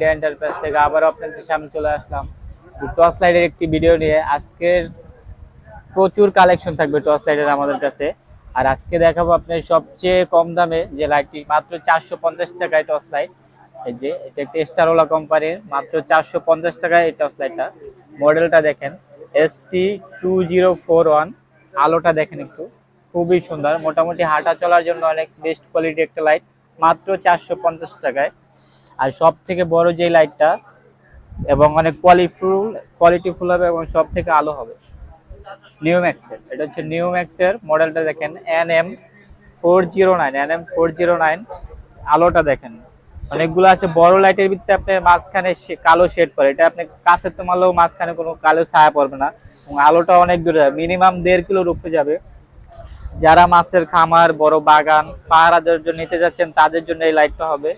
লাকিডা enterprise থেকে আবারও আপনাদের সামনে চলে আসলাম। টস লাইটের একটি ভিডিও নিয়ে আজকের প্রচুর কালেকশন থাকবে টস লাইটের আমাদের কাছে। আর আজকে দেখাবো আপনার সবচেয়ে কম দামে যে লাইটটি মাত্র চারশো পঞ্চাশ টাকায় টস লাইট এই যে, এটা একটা স্টারওয়ালা কোম্পানির মাত্র চারশো পঞ্চাশ টাকায় এই টস লাইটটা মডেলটা দেখেন S T two zero four one আলোটা দেখেন একটু। খুবই সুন্দর, মোটামুটি হাঁটা চলার জন্য অনেক বেস্ট কোয়ালিটি একটা লাইট মাত্র চারশো পঞ্চাশ টাকায়। আর সব থেকে বড় যে লাইটটা এবং অনেক কোয়ালিফুল কোয়ালিটিফুল হবে এবং সব থেকে আলো হবে। নিউ ম্যাক্সের এটা হচ্ছে নিউ ম্যাক্সের মডেলটা দেখেন N M four zero nine N M four zero nine আলোটা দেখেন। অনেকগুলো আছে, বড় লাইটের ভিতরে আপনার মাঝখানে কালো শেড পড়ে এটা আপনি কাছে তো মারলেও মাঝখানে কোনো কালো ছায়া পড়বে না, এবং আলোটা অনেক দূরে যাবে মিনিমাম দেড় কিলোর উপরে যাবে। যারা মাছের খামার, বড় বাগান পাহারাদের জন্য নিতে যাচ্ছেন, তাদের জন্য এই লাইটটা হবে।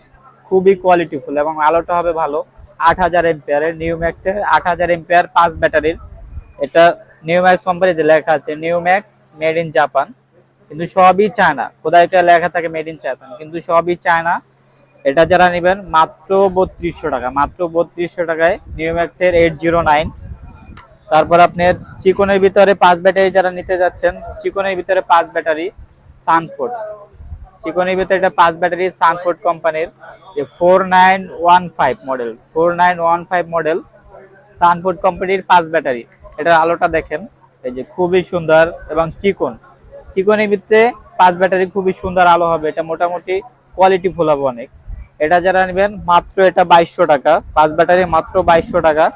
খুবই কোয়ালিটিফুল এবং আলোটা হবে ভালো। আট হাজার এম্পিয়ারের নিউ ম্যাক্সের আট হাজার এম্পিয়ার পাঁচ ব্যাটারির। এটা নিউ ম্যাক্স কোম্পানিতে লেখা আছে new Max made in Japan কিন্তু সবই চায়না। কোথায় এটা লেখা থাকে মেড ইন জাপান কিন্তু সবই চায়না। এটা যারা নেবেন, মাত্র বত্রিশশো টাকা। মাত্র বত্রিশশো টাকায় নিউ ম্যাক্সের এইট জিরো নাইন তারপর আপনার চিকনের ভিতরে পাঁচ ব্যাটারি যারা নিতে যাচ্ছেন, চিকনের ভিতরে পাঁচ ব্যাটারি সানফোর্ড চিকনের ভিতরে এটা পাঁচ ব্যাটারি সানফোর্ড কোম্পানির, যে four nine one five model four nine one five model Sanford কোম্পানির পাঁচ ব্যাটারি। এটার আলোটা দেখেন, এই যে খুবই সুন্দর এবং চিকন। চিকনের ভিতরে পাঁচ ব্যাটারি খুবই সুন্দর আলো হবে, এটা মোটামুটি কোয়ালিটি ফুল হবে অনেক। এটা যারা নেবেন, মাত্র এটা বাইশশো টাকা, পাঁচ ব্যাটারি মাত্র বাইশশো টাকা।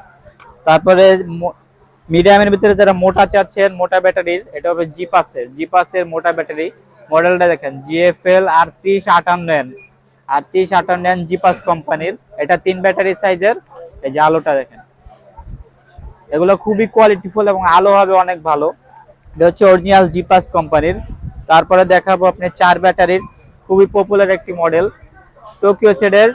তারপরে মিডিয়ামের ভিতরে যারা মোটা চাচ্ছেন, মোটা ব্যাটারির, এটা হবে জিপাসের জিপাসের মোটা ব্যাটারি। মডেলটা দেখেন জিএফএল আটত্রিশ আটান্ন এন আটত্রিশ আটান্ন এন জিপাস কোম্পানির। এটা তিন ব্যাটারি সাইজের, এই যে আলোটা দেখেন। এগুলো খুবই কোয়ালিটিফুল এবং আলো হবে অনেক ভালো। এটা হচ্ছে অরিজিনাল জিপাস কোম্পানির। তারপরে দেখাবো আপনি চার ব্যাটারির, খুবই পপুলার একটি মডেল টোকিও সেটের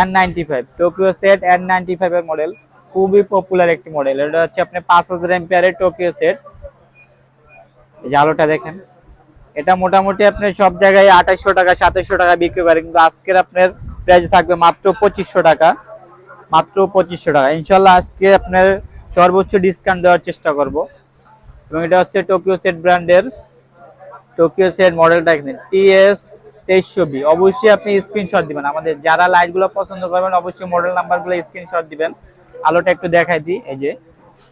N ninety five Tokyo set N ninety ফাইভের মডেল খুবই পপুলার একটি মডেল এটা হচ্ছে আপনি পাঁচ হাজার এম্পিয়ারের টোকিও সেট এই যে আলোটা দেখেন। এটা মোটামুটি আপনি সব জায়গায় আঠাশশো টাকা সাতাশশো টাকা বিক্রি করে, কিন্তু আজকের আপনার প্রাইস থাকবে মাত্র পঁচিশশো টাকা। মাত্র পঁচিশশো টাকা। ইনশাল্লাহ আজকে আপনার সর্বোচ্চ ডিসকাউন্ট দেওয়ার চেষ্টা করব। এবং এটা হচ্ছে টোকিও সেট ব্র্যান্ডের টোকিও সেট মডেলটা এখানে টিএস তেইশশো বি অবশ্যই আপনি স্ক্রিনশট দিবেন। আমাদের যারা লাইটগুলো পছন্দ করবেন, অবশ্যই মডেল নাম্বারগুলো স্ক্রিনশট দিবেন। আলোটা একটু দেখাই দিই। এই যে,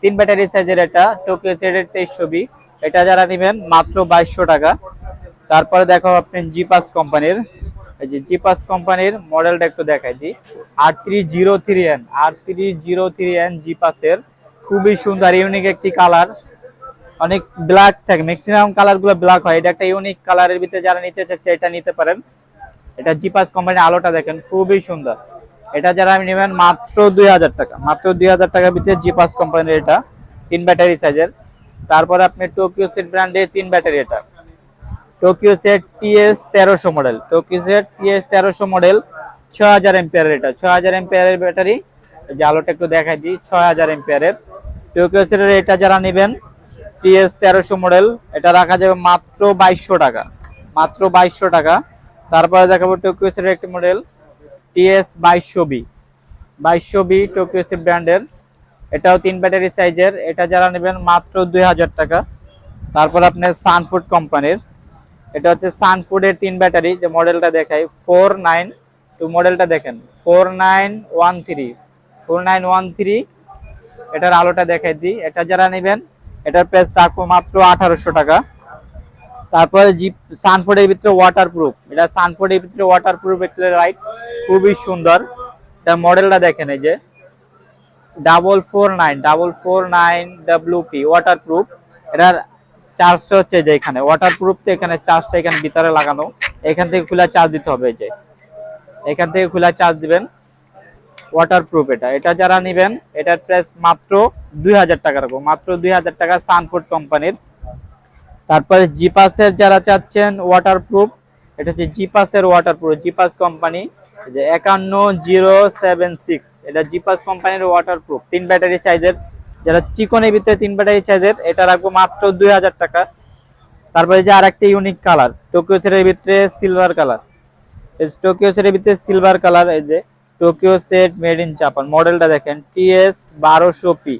তিন ব্যাটারি সাইজের এটা টোকিও সেটের তেইশশো বি এটা যারা নেবেন মাত্র বাইশশো টাকা। তারপরে দেখো আপনি জিপাস কোম্পানির। এই যে জিপাস কোম্পানির মডেলটা একটু দেখাই দিই। আর three zero three N R three zero three N জিপাসের খুবই সুন্দর ইউনিক একটি কালার অনেক ব্ল্যাক থাকে। ম্যাক্সিমাম কালারগুলো ব্ল্যাক হয়। এটা একটা ইউনিক কালারের ভিতরে যারা নিতে চাচ্ছে, এটা নিতে পারেন। এটা জিপাস কোম্পানির আলোটা দেখেন, খুবই সুন্দর। এটা যারা নেবেন মাত্র দুই হাজার টাকা। মাত্র দুই হাজার টাকার ভিতরে জিপাস কোম্পানির এটা। তিন ব্যাটারি সাইজের তারপরে আপনি টোকিও সেট ব্র্যান্ডের তিন ব্যাটারি এটা। টোকিও সেট টিএস তেরোশো model Tokyo set T S তেরোশো মডেল ছয় হাজার এম্পিয়ারের এটা। ছয় হাজার এম্পিয়ারের ব্যাটারি যে আলোটা একটু দেখাই দিই, ছয় হাজার এম্পিয়ারের টোকিও সেটের এটা যারা নেবেন টিএস তেরোশো মডেল এটা রাখা যাবে মাত্র বাইশশো টাকা। মাত্র বাইশশো টাকা। তারপরে দেখাবো টোকিও সেটের একটি মডেল টিএস বাইশশো বি বাইশশো বি টোকিও সেট ব্র্যান্ডের এটাও তিন ব্যাটারি সাইজের। এটা যারা নেবেন মাত্র দুই হাজার টাকা। তারপর আপনার সানফুড কোম্পানির। এটা হচ্ছে সানফুডের তিন ব্যাটারি। যে মডেলটা দেখাই, ফোর নাইন টু মডেলটা দেখেন, four nine one three. Four nine one three, এটার আলোটা দেখাই দিই। এটা যারা নেবেন, এটার প্রাইস রাখব মাত্র আঠারোশো টাকা। তারপরে জিপ সানফোর্ডের ভিতরে ওয়াটার প্রুফ এটা সানফোর্ডের ভিতরে ওয়াটার প্রুফ একটা লাইট খুবই সুন্দর। এটা মডেলটা দেখেন এই যে। Double four nine double four nine WP waterproof এটার চার্জটা হচ্ছে যে এখানে ওয়াটার প্রুফ তো এখানে চার্জটা এখানে ভিতরে লাগানো। এখান থেকে খোলা চার্জ দিতে হবে যে। এখান থেকে খোলা চার্জ দিবেন ওয়াটার প্রুফ এটা। এটা যারা নেবেন, এটার প্রাইস মাত্র দুই হাজার টাকা রাখব মাত্র দুই হাজার টাকা সানফুড কোম্পানির তারপরে জিপাসের যারা চাচ্ছেন ওয়াটার প্রুফ এটা হচ্ছে জিপাসের ওয়াটার প্রুফ জিপাস কোম্পানি যে একান্ন জিরো সেভেন সিক্স, এটা কোম্পানির ওয়াটার প্রুফ তিন ব্যাটারি সাইজের যারা চিকনের ভিতরে তিন ব্যাটারি সাইজের এটা রাখব মাত্র দুই হাজার টাকা। তারপরে যে ইউনিক কালার টোকিও ভিতরে সিলভার কালার টোকিও ভিতরে সিলভার কালার এই যে টোকিও সেট মেড ইন মডেলটা দেখেন টিএস বারোশো পি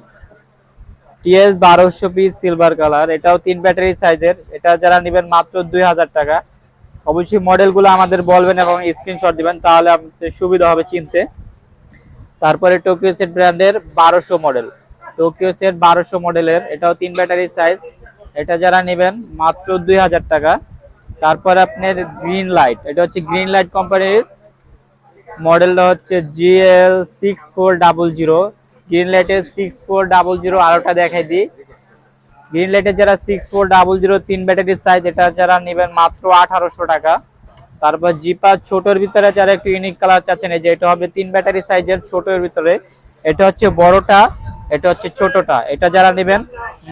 টিএস বারোশো পি সিলভার কালার এটাও তিন ব্যাটারি সাইজের এটা যারা নেবেন মাত্র দুই হাজার টাকা। অবশ্যই মডেলগুলো আমাদের বলবেন এবং স্ক্রিনশট দিবেন, তাহলে আপনাদের সুবিধা হবে চিনতে। তারপরে টোকিও সেট ব্র্যান্ডের বারোশো মডেল টোকিও সেট বারোশো মডেলের এটাও তিন ব্যাটারি সাইজ এটা যারা নেবেন, মাত্র দুই হাজার টাকা। তারপরে আপনার গ্রিন লাইট এটা হচ্ছে গ্রিন লাইট কোম্পানির মডেলটা হচ্ছে GL six four double zero green লাইটের সিক্স ফোর ডাবল জিরো আরোটা দেখাই দিই। গ্রিন লাইটের যারা সিক্স ফোর ডাবল জিরো তিন ব্যাটারির সাইজ এটা যারা নেবেন মাত্র আঠারোশো টাকা। তারপর জিপা ছোটোর ভিতরে যারা একটু ইউনিক কালার চাচ্ছেন, এই যে এটা হবে তিন ব্যাটারি সাইজের ছোটোর ভিতরে। এটা হচ্ছে বড়টা, এটা হচ্ছে ছোটটা। এটা যারা নেবেন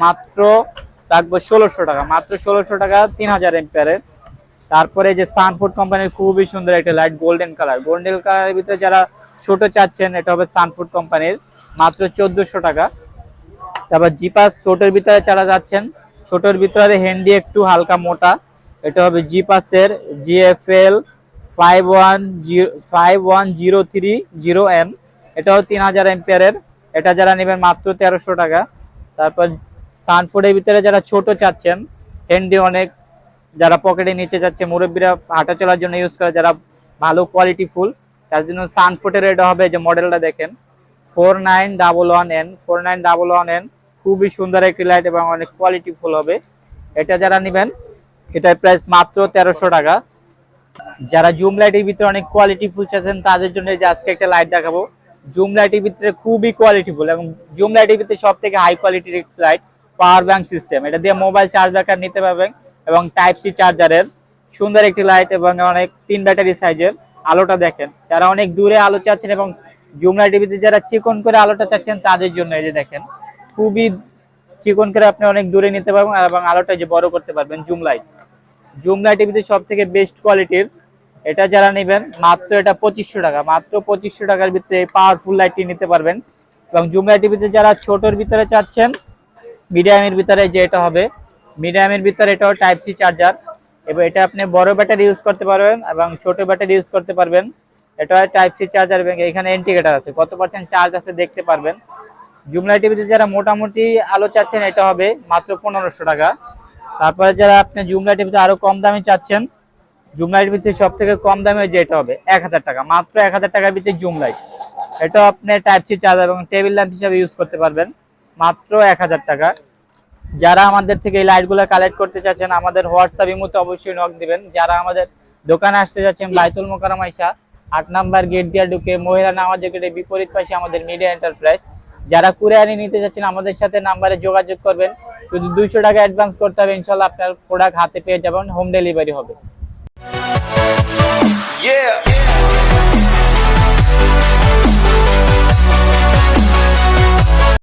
মাত্র রাখব ষোলোশো টাকা, মাত্র ষোলোশো টাকা তিন হাজার এম্পিয়ারের তারপরে যে সানফুড কোম্পানির খুবই সুন্দর একটা লাইট গোল্ডেন কালার গোল্ডেন কালারের ভিতরে যারা ছোট চাচ্ছেন, এটা হবে সানফুড কোম্পানির মাত্র চোদ্দশো টাকা। তারপর জিপাস ছোটোর ভিতরে যারা যাচ্ছেন, ছোটোর ভিতরে হ্যান্ডি একটু হালকা মোটা। এটা হবে জিপাসের GFL five one zero five one zero three zero M তিন হাজার এম্পিয়ারের এটা যারা নেবেন মাত্র তেরোশো টাকা। তারপর সানফুডের ভিতরে যারা ছোট চাচ্ছেন হ্যান্ডি অনেক। যারা পকেটে নিচে যাচ্ছে, মুরব্বীরা হাঁটা চলার জন্য ইউজ করে, যারা ভালো কোয়ালিটি ফুল তার জন্য সানফুটের এটা হবে যে মডেলটা দেখেন। Four nine double one N four nine double one N খুবই সুন্দর একটি লাইট এবং অনেক কোয়ালিটি ফুল হবে। এটা যারা নেবেন, এটার প্রাইস মাত্র তেরোশো টাকা। যারা জুম লাইটের ভিতরে অনেক কোয়ালিটি ফুল চাচ্ছেন, তাদের জন্য যে আজকে একটা লাইট দেখাবো। জুম লাইটের ভিতরে খুবই কোয়ালিটি ফুল এবং জুম লাইটের ভিতরে সব থেকে হাই কোয়ালিটির একটি লাইট পাওয়ার ব্যাংক সিস্টেম এটা দিয়ে মোবাইল চার্জ ব্যাকআপ নিতে পারবেন এবং টাইপ সি চার্জারের সুন্দর একটি লাইট এবং অনেক তিন ব্যাটারি সাইজের আলোটা দেখেন। যারা অনেক দূরে আলো চাচ্ছেন এবং জুম লাইটের ভিতরে যারা চিকন করে আলোটা চাচ্ছেন, তাদের জন্য এই যে দেখেন। খুবই চিকন করে আপনি অনেক দূরে নিতে পারবেন এবং আলোটা যে বড় করতে পারবেন জুম লাইট জুম লাইটের ভিতরে সব থেকে বেস্ট কোয়ালিটির এটা যারা নেবেন, মাত্র এটা পঁচিশশো টাকা। মাত্র পঁচিশশো টাকার ভিতরে পাওয়ারফুল লাইটটি নিতে পারবেন। এবং জুম লাইটের ভিতরে যারা ছোটোর ভিতরে চাচ্ছেন মিডিয়ামের ভিতরে যে এটা হবে মিডিয়ামের ভিতরে এটাও টাইপ সি চার্জার এবং এটা আপনি বড় ব্যাটারি ইউজ করতে পারবেন এবং ছোট ব্যাটারি ইউজ করতে পারবেন। এটা টাইপ সি চার্জার এবং এখানে ইন্ডিকেটার আছে। কত পার্সেন্ট চার্জ আছে দেখতে পারবেন। জুম লাইটের ভিতরে যারা মোটামুটি আলো চাচ্ছেন, এটা হবে মাত্র পনেরোশো টাকা। তারপরে যারা আপনি জুম লাইটের ভিতরে আরও কম দামে চাচ্ছেন জুম লাইটের ভিতরে সব থেকে কম দামে যে এটা হবে, এক হাজার টাকা। মাত্র এক হাজার টাকার ভিতরে জুম লাইট এটা আপনি টাইপ সি চার্জার এবং টেবিল ল্যাম্প হিসাবে ইউজ করতে পারবেন, মাত্র এক হাজার টাকা। যারা আমাদের থেকে এই লাইটগুলো কালেক্ট করতে চাচ্ছেন, আমাদের হোয়াটসঅ্যাপ ইমোতে অবশ্যই নক দিবেন। যারা আমাদের দোকানে আসতে যাচ্ছেন বাইতুল মোকারম আইসা, আট নাম্বার গেট দিয়ে ঢুকে মহিলা নামাজ গেটের বিপরীত পাশে আমাদের মিডিয়া এন্টারপ্রাইজ যারা কুরিয়ারি নিতে চাচ্ছেন আমাদের সাথে নাম্বারে যোগাযোগ করবেন শুধু দুইশো টাকা অ্যাডভান্স করতে হবে, ইনশাল্লাহ আপনার প্রোডাক্ট হাতে পেয়ে যাবেন হোম ডেলিভারি হবে Yeah.